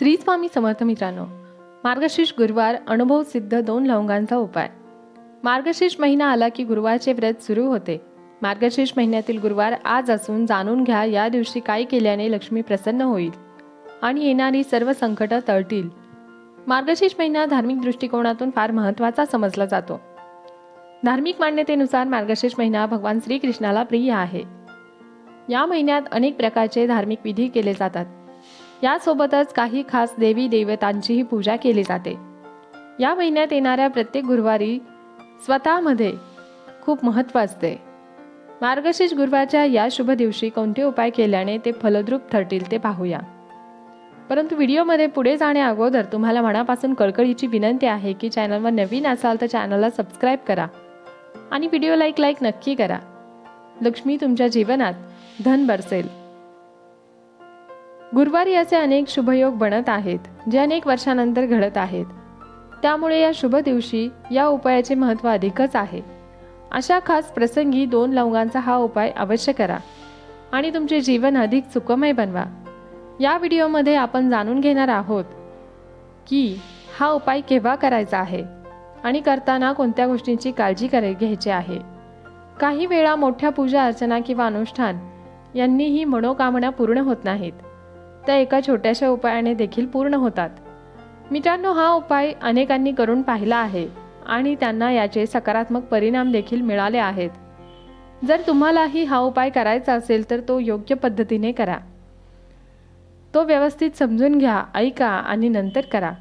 श्री स्वामी समर्थ मित्रांनो मार्गशीर्ष गुरुवार अनुभव सिद्ध दोन लवंगांचा उपाय. मार्गशीर्ष महिना आला की गुरुवारचे व्रत सुरू होते. मार्गशीर्ष महिन्यातील गुरुवार आज असून जाणून घ्या या दिवशी काय केल्याने लक्ष्मी प्रसन्न होईल आणि येणारी सर्व संकटं तळतील. मार्गशीर्ष महिना धार्मिक दृष्टिकोनातून फार महत्त्वाचा समजला जातो. धार्मिक मान्यतेनुसार मार्गशीर्ष महिना भगवान श्रीकृष्णाला प्रिय आहे. या महिन्यात अनेक प्रकारचे धार्मिक विधी केले जातात. यासोबतच काही खास देवी देवतांचीही पूजा केली जाते. या महिन्यात येणाऱ्या प्रत्येक गुरुवारी स्वतःमध्ये खूप महत्त्व असते. मार्गशीर्ष गुरुवारच्या या शुभ दिवशी कोणते उपाय केल्याने ते फलद्रूप ठरतील ते पाहूया. परंतु व्हिडिओमध्ये पुढे जाण्या अगोदर तुम्हाला मनापासून कळकळीची विनंती आहे की चॅनलवर नवीन असाल तर चॅनलला सबस्क्राईब करा आणि व्हिडिओ लाईक लाईक नक्की करा. लक्ष्मी तुमच्या जीवनात धन बरसेल. गुरुवारी असे अनेक शुभयोग बनत आहेत जे अनेक वर्षानंतर घडत आहेत. त्यामुळे या शुभ दिवशी या उपायाचे महत्त्व अधिकच आहे. अशा खास प्रसंगी दोन लवंगांचा हा उपाय अवश्य करा आणि तुमचे जीवन अधिक सुखमय बनवा. या व्हिडिओमध्ये आपण जाणून घेणार आहोत की हा उपाय केव्हा करायचा आहे आणि करताना कोणत्या गोष्टींची काळजी करे घ्यायची आहे. काही वेळा मोठ्या पूजा अर्चना किंवा अनुष्ठान यांनीही मनोकामना पूर्ण होत नाहीत. त्या एका छोट्याशा उपायाने देखील पूर्ण होतात. मित्रांनो हा उपाय अनेकांनी करून पाहिला आहे आणि त्यांना याचे सकारात्मक परिणाम देखील मिळाले आहेत. जर तुम्हालाही हा उपाय करायचा असेल तर तो योग्य पद्धतीने करा. तो व्यवस्थित समजून घ्या ऐका आणि नंतर करा.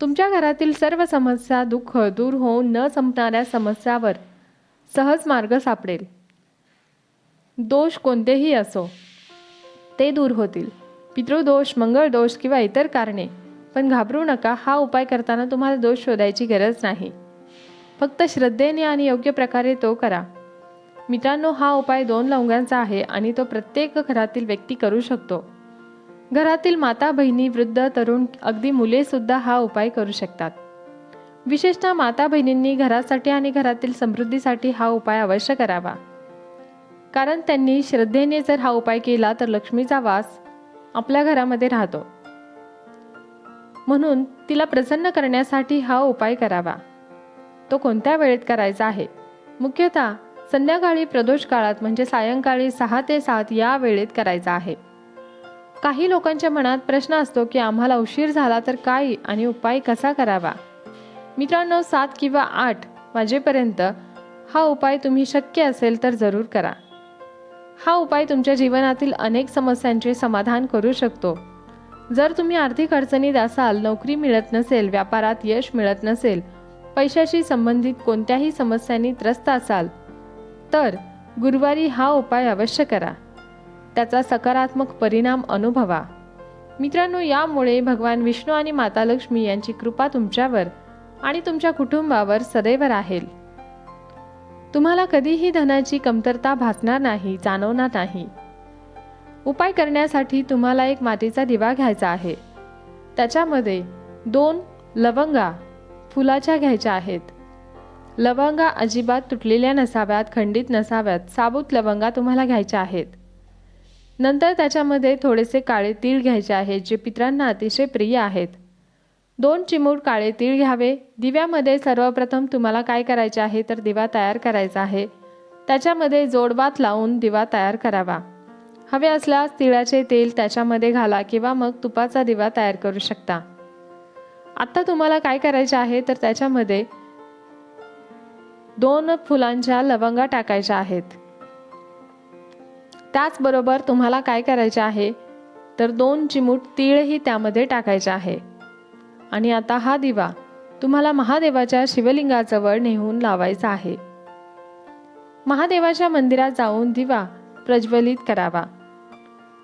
तुमच्या घरातील सर्व समस्या दुःख दूर होऊन न संपणाऱ्या समस्यावर सहज मार्ग सापडेल. दोष कोणतेही असो ते दूर होतील. पितृदोष मंगळदोष किंवा इतर कारणे. पण घाबरू नका हा उपाय करताना तुम्हाला दोष शोधायची गरज नाही. फक्त श्रद्धेने आणि योग्य प्रकारे तो करा. मित्रांनो हा उपाय दोन लवंगांचा आहे आणि तो प्रत्येक घरातील व्यक्ती करू शकतो. घरातील माता बहिणी वृद्ध तरुण अगदी मुले सुद्धा हा उपाय करू शकतात. विशेषतः माता बहिणींनी घरासाठी आणि घरातील समृद्धीसाठी हा उपाय अवश्य करावा. कारण त्यांनी श्रद्धेने जर हा उपाय केला तर लक्ष्मीचा वास आपल्या घरामध्ये राहतो. म्हणून तिला प्रसन्न करण्यासाठी हा उपाय करावा. तो कोणत्या वेळेत करायचा आहे? मुख्यतः संध्याकाळी प्रदोष काळात म्हणजे सायंकाळी सहा ते सात या वेळेत करायचा आहे. काही लोकांच्या मनात प्रश्न असतो की आम्हाला उशीर झाला तर काय आणि उपाय कसा करावा? मित्रांनो सात किंवा आठ वाजेपर्यंत हा उपाय तुम्ही शक्य असेल तर जरूर करा. हा उपाय तुमच्या जीवनातील अनेक समस्यांचे समाधान करू शकतो. जर तुम्ही आर्थिक अडचणीत असाल नोकरी मिळत नसेल व्यापारात यश मिळत नसेल पैशाशी संबंधित कोणत्याही समस्यांनी त्रस्त असाल तर गुरुवारी हा उपाय अवश्य करा. त्याचा सकारात्मक परिणाम अनुभवा. मित्रांनो यामुळे भगवान विष्णू आणि माता लक्ष्मी यांची कृपा तुमच्यावर आणि तुमच्या कुटुंबावर सदैव राहील. तुम्हाला कधीही धनाची कमतरता भासणार नाही जाणवणार नाही. उपाय करण्यासाठी तुम्हाला एक मातीचा दिवा घ्यायचा आहे. त्याच्यामध्ये दोन लवंगा फुलाच्या घ्यायच्या आहेत. लवंगा अजिबात तुटलेल्या नसाव्यात खंडित नसाव्यात साबूत लवंगा तुम्हाला घ्यायच्या आहेत. नंतर त्याच्यामध्ये थोडेसे काळे तीळ घ्यायचे आहेत जे पित्रांना अतिशय प्रिय आहेत. दोन चिमूट काळे तीळ घ्यावे. दिव्यामध्ये सर्वप्रथम तुम्हाला काय करायचे आहे तर दिवा तयार करायचा आहे. त्याच्यामध्ये जोडबात लावून दिवा तयार करावा. हवे असल्यास तिळाचे तेल त्याच्यामध्ये घाला किंवा मग तुपाचा दिवा तयार करू शकता. आत्ता तुम्हाला काय करायचे आहे तर त्याच्यामध्ये दोन फुलांच्या लवंगा टाकायच्या आहेत. त्याचबरोबर तुम्हाला काय करायचे आहे तर दोन चिमूट तीळही त्यामध्ये टाकायचे आहे. आणि आता हा दिवा तुम्हाला महादेवाच्या शिवलिंगाजवळ नेहून लावायचा आहे. महादेवाच्या मंदिरात जाऊन दिवा प्रज्वलित करावा.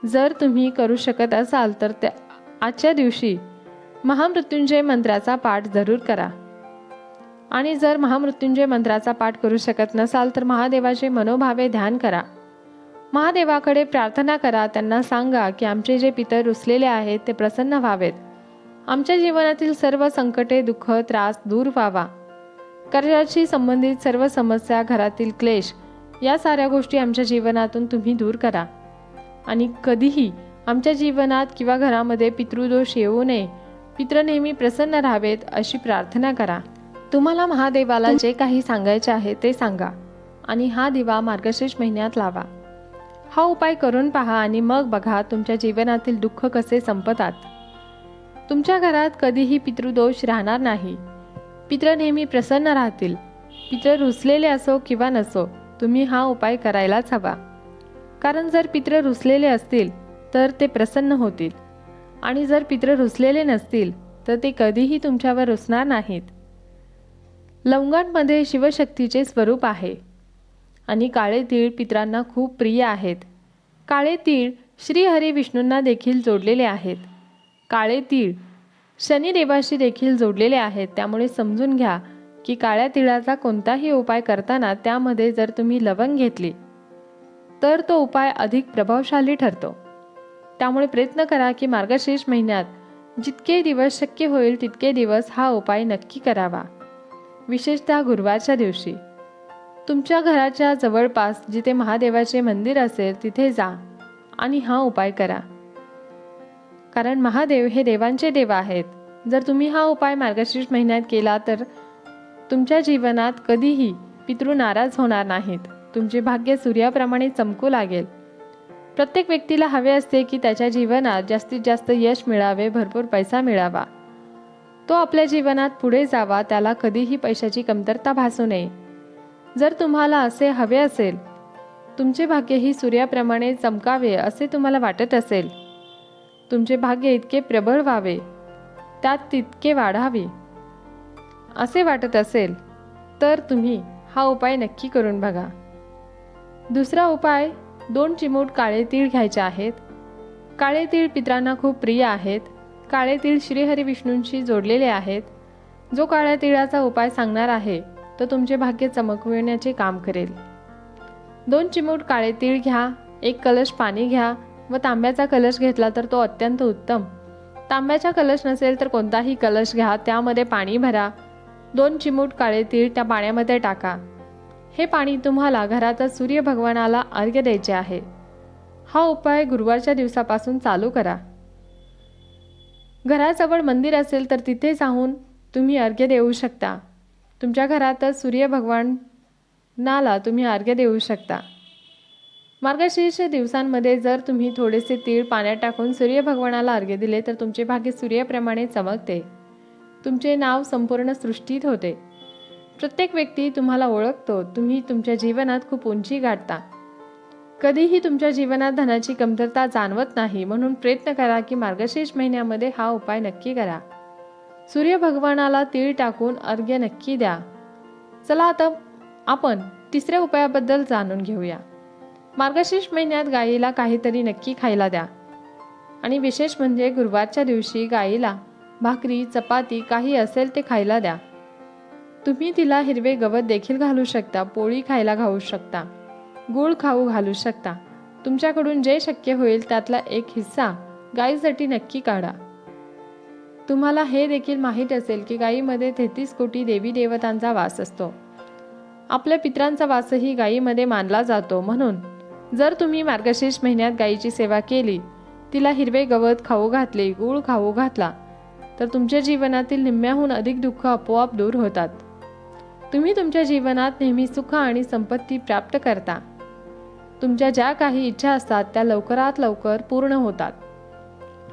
जर तुम्ही करू शकत असाल तर त्या आजच्या दिवशी महामृत्युंजय मंत्राचा पाठ जरूर करा. आणि जर महामृत्युंजय मंत्राचा पाठ करू शकत नसाल तर महादेवाचे मनोभावे ध्यान करा. महादेवाकडे प्रार्थना करा त्यांना सांगा की आमचे जे पितर रुसलेले आहेत ते प्रसन्न व्हावेत. आमच्या जीवनातील सर्व संकटे दुःख त्रास दूर व्हावा. कर्जाशी संबंधित सर्व समस्या घरातील क्लेश या साऱ्या गोष्टी आमच्या जीवनातून तुम्ही दूर करा. आणि कधीही आमच्या जीवनात किंवा घरामध्ये पितृदोष येऊ नये पित्र नेहमी प्रसन्न राहावेत अशी प्रार्थना करा. तुम्हाला महादेवाला जे काही सांगायचे आहे ते सांगा आणि हा दिवा मार्गशीर्ष महिन्यात लावा. हा उपाय करून पहा आणि मग बघा तुमच्या जीवनातील दुःख कसे संपतात. तुमच्या घरात कधीही पितृदोष राहणार नाही. पित्र नेहमी प्रसन्न राहतील. पित्र रुसलेले असो किंवा नसो तुम्ही हा उपाय करायलाच हवा. कारण जर पित्र रुसलेले असतील तर ते प्रसन्न होतील. आणि जर पित्र रुसलेले नसतील तर ते कधीही तुमच्यावर रुसणार नाहीत. लवंगांमध्ये शिवशक्तीचे स्वरूप आहे. आणि काळे तीळ पित्रांना खूप प्रिय आहेत. काळे तीळ श्रीहरी विष्णूंना देखील जोडलेले आहेत. काळे तीळ. शनिदेवाशी देखील जोडलेले आहेत त्यामुळे समजून घ्या की काळ्या तिळाचा कोणताही उपाय करताना त्यामध्ये जर तुम्ही लवंग घेतली तर तो उपाय अधिक प्रभावशाली ठरतो. त्यामुळे प्रयत्न करा की मार्गशीर्ष महिन्यात जितके दिवस शक्य होईल तितके दिवस हा उपाय नक्की करावा. विशेषतः गुरुवारच्या दिवशी. तुमच्या घराच्या जवळपास जिथे महादेवाचे मंदिर असेल तिथे जा आणि हा उपाय करा. कारण महादेव हे देवांचे देव आहेत. जर तुम्ही हा उपाय मार्गशीर्ष महिन्यात केला तर तुमच्या जीवनात कधीही पितृ नाराज होणार नाहीत. तुमचे भाग्य सूर्याप्रमाणे चमकू लागेल. प्रत्येक व्यक्तीला हवे असते की त्याच्या जीवनात जास्तीत जास्त यश मिळावे भरपूर पैसा मिळावा. तो आपल्या जीवनात पुढे जावा त्याला कधीही पैशाची कमतरता भासू नये. जर तुम्हाला असे हवे असेल तुमचे भाग्य ही सूर्याप्रमाणे चमकावे असे तुम्हाला वाटत असेल तुमचे भाग्य इतके प्रबळ व्हावे त्यात तितके वाढावे. असे वाटत असेल तर तुम्ही हा उपाय नक्की करून बघा. दुसरा उपाय दोन चिमूट काळे तीळ घ्यायचे आहेत. काळे तीळ पित्रांना खूप प्रिय आहेत. काळे तीळ श्रीहरी विष्णूंशी जोडलेले आहेत. जो काळ्या तिळाचा उपाय सांगणार आहे तो तुमचे भाग्य चमकविण्याचे काम करेल. दोन चिमूट काळे तीळ घ्या एक कलश पाणी घ्या व तांब्याचा कलश घेतला तर तो अत्यंत उत्तम. तांब्याचा कलश नसेल तर कोणताही कलश घ्या त्यामध्ये पाणी भरा. दोन चिमूट काळे तीळ त्या पाण्यामध्ये टाका. हे पाणी तुम्हाला घरातच सूर्य भगवानाला अर्घ्य द्यायचे आहे. हा उपाय गुरुवारच्या दिवसापासून चालू करा. घराजवळ मंदिर असेल तर तिथे जाऊन तुम्ही अर्घ्य देऊ शकता. तुमच्या घरातच सूर्य भगवानाला तुम्ही अर्घ्य देऊ शकता. मार्गशीर्ष दिवसांमध्ये जर तुम्ही थोडेसे तीळ पाण्यात टाकून सूर्यभगवानाला अर्घ्य दिले तर तुमचे भाग्य सूर्याप्रमाणे चमकते. तुमचे नाव संपूर्ण सृष्टीत होते. प्रत्येक व्यक्ती तुम्हाला ओळखतो. तुम्ही तुमच्या जीवनात खूप उंची गाठता. कधीही तुमच्या जीवनात धनाची कमतरता जाणवत नाही म्हणून प्रयत्न करा की मार्गशीर्ष महिन्यामध्ये हा उपाय नक्की करा. सूर्य भगवानाला तीळ टाकून अर्घ्य नक्की द्या. चला आता आपण तिसऱ्या उपायाबद्दल जाणून घेऊया. मार्गशीर्ष महिन्यात गायीला काहीतरी नक्की खायला द्या. आणि विशेष म्हणजे गुरुवारच्या दिवशी गायीला भाकरी चपाती काही असेल ते खायला द्या. तुम्ही तिला हिरवे गवत देखील घालू शकता पोळी खायला घालू शकता गूळ खाऊ घालू शकता. तुमच्याकडून जे शक्य होईल त्यातला एक हिस्सा गायीसाठी नक्की काढा. तुम्हाला हे देखील माहीत असेल की गायीमध्ये तेहतीस कोटी देवी देवतांचा वास असतो. आपल्या पित्रांचा वासही गायीमध्ये मानला जातो म्हणून जर तुम्ही मार्गशीर्ष महिन्यात गायीची सेवा केली तिला हिरवे गवत खाऊ घातले गूळ खाऊ घातला तर तुमच्या जीवनातील निम्म्याहून अधिक दुःख आपोआप दूर होतात. तुम्ही तुमच्या जीवनात नेहमी सुख आणि संपत्ती प्राप्त करता. तुमच्या ज्या काही इच्छा असतात त्या लवकरात लवकर पूर्ण होतात.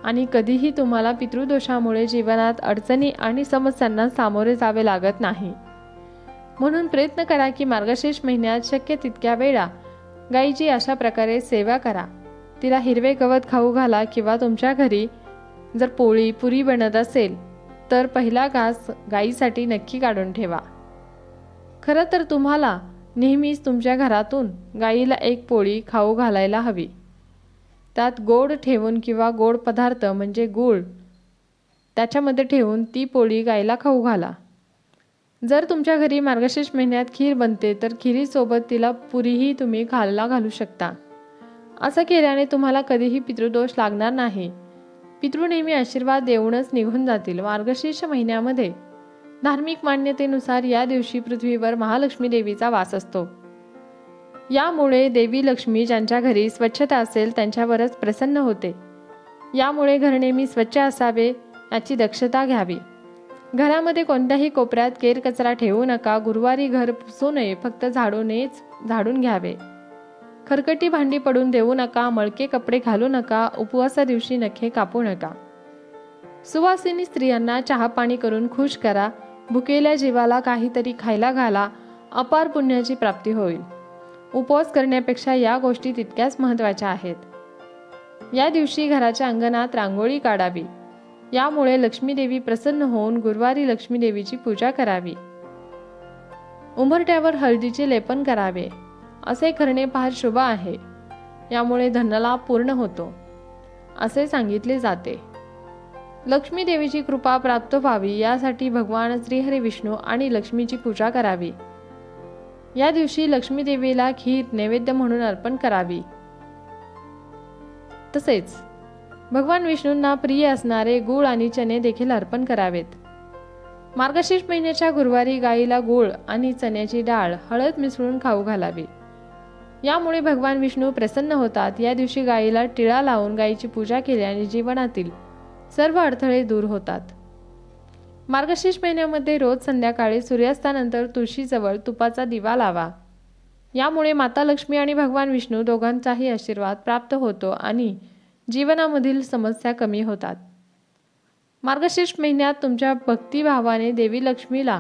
आणि कधीही तुम्हाला पितृदोषामुळे जीवनात अडचणी आणि समस्यांना सामोरे जावे लागत नाही. म्हणून प्रयत्न करा की मार्गशीर्ष महिन्यात शक्य तितक्या वेळा गाईची अशा प्रकारे सेवा करा. तिला हिरवे गवत खाऊ घाला किंवा तुमच्या घरी जर पोळी पुरी बनत असेल तर पहिला घास गाईसाठी नक्की काढून ठेवा. खरं तर तुम्हाला नेहमीच तुमच्या घरातून गाईला एक पोळी खाऊ घालायला हवी. त्यात गोड ठेवून किंवा गोड पदार्थ म्हणजे गूळ त्याच्यामध्ये ठेवून ती पोळी गाईला खाऊ घाला. जर तुमच्या घरी मार्गशीर्ष महिन्यात खीर बनते तर खिरीसोबत तिला पुरीही तुम्ही खालला घालू शकता. असं केल्याने तुम्हाला कधीही पितृदोष लागणार नाही. पितृ नेहमी आशीर्वाद देऊनच निघून जातील मार्गशीर्ष महिन्यामध्ये. धार्मिक मान्यतेनुसार या दिवशी पृथ्वीवर महालक्ष्मी देवीचा वास असतो. यामुळे देवी लक्ष्मी ज्यांच्या घरी स्वच्छता असेल त्यांच्यावरच प्रसन्न होते. यामुळे घर नेहमी स्वच्छ असावे याची दक्षता घ्यावी. घरामध्ये कोणत्याही कोपऱ्यात केरकचरा ठेवू नका गुरुवारी घर पुसू नये फक्त झाडूनेच झाडून घ्यावे. खरकटी भांडी पडून देऊ नका मळके कपडे घालू नका उपवासा दिवशी नखे कापू नका. सुवासिनी स्त्रियांना चहा पाणी करून खुश करा भुकेल्या जीवाला काहीतरी खायला घाला अपार पुण्याची प्राप्ती होईल. उपवास करण्यापेक्षा या गोष्टी तितक्याच महत्त्वाच्या आहेत. या दिवशी घराच्या अंगणात रांगोळी काढावी. यामुळे लक्ष्मीदेवी प्रसन्न होऊन गुरुवारी लक्ष्मीदेवीची पूजा करावी. उंबरट्यावर हळदीचे लेपन करावे. असे करणे फार शुभ आहे. यामुळे धनलाभ पूर्ण होतो. असे सांगितले जाते. लक्ष्मीदेवीची कृपा प्राप्त व्हावी यासाठी भगवान श्रीहरी विष्णू आणि लक्ष्मीची पूजा करावी. या दिवशी लक्ष्मीदेवीला खीर नैवेद्य म्हणून अर्पण करावी. तसेच भगवान विष्णूंना प्रिय असणारे गुळ आणि चणे देखील अर्पण करावेत. मार्गशीर्ष महिन्याच्या गुरुवारी गाईला गुळ आणि चण्याची डाळ हळद मिसळून खाऊ घालावी. यामुळे भगवान विष्णू प्रसन्न होतात. या दिवशी गाईला टिळा लावून गायीची पूजा केल्याने जीवनातील सर्व अडथळे दूर होतात. मार्गशीर्ष महिन्यामध्ये रोज संध्याकाळी सूर्यास्तानंतर तुळशीजवळ तुपाचा दिवा लावा. यामुळे माता लक्ष्मी आणि भगवान विष्णू दोघांचाही आशीर्वाद प्राप्त होतो आणि जीवनामधील समस्या कमी होतात. मार्गशीर्ष महिन्यात तुमच्या भक्तिभावाने देवी लक्ष्मीला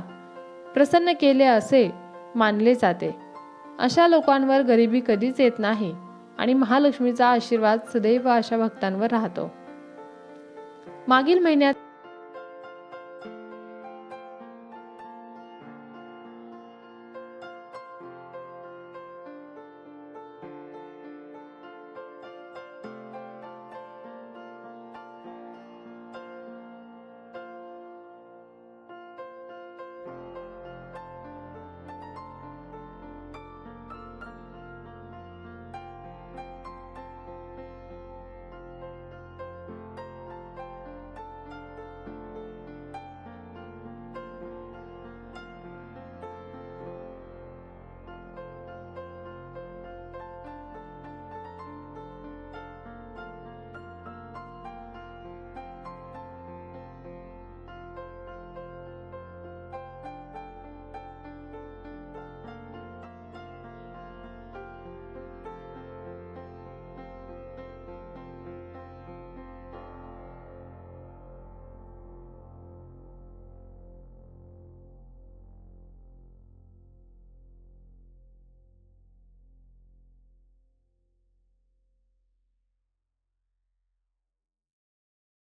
प्रसन्न केले असे मानले जाते. अशा लोकांवर गरिबी कधीच येत नाही आणि महालक्ष्मीचा आशीर्वाद सदैव अशा भक्तांवर राहतो. मागील महिन्यात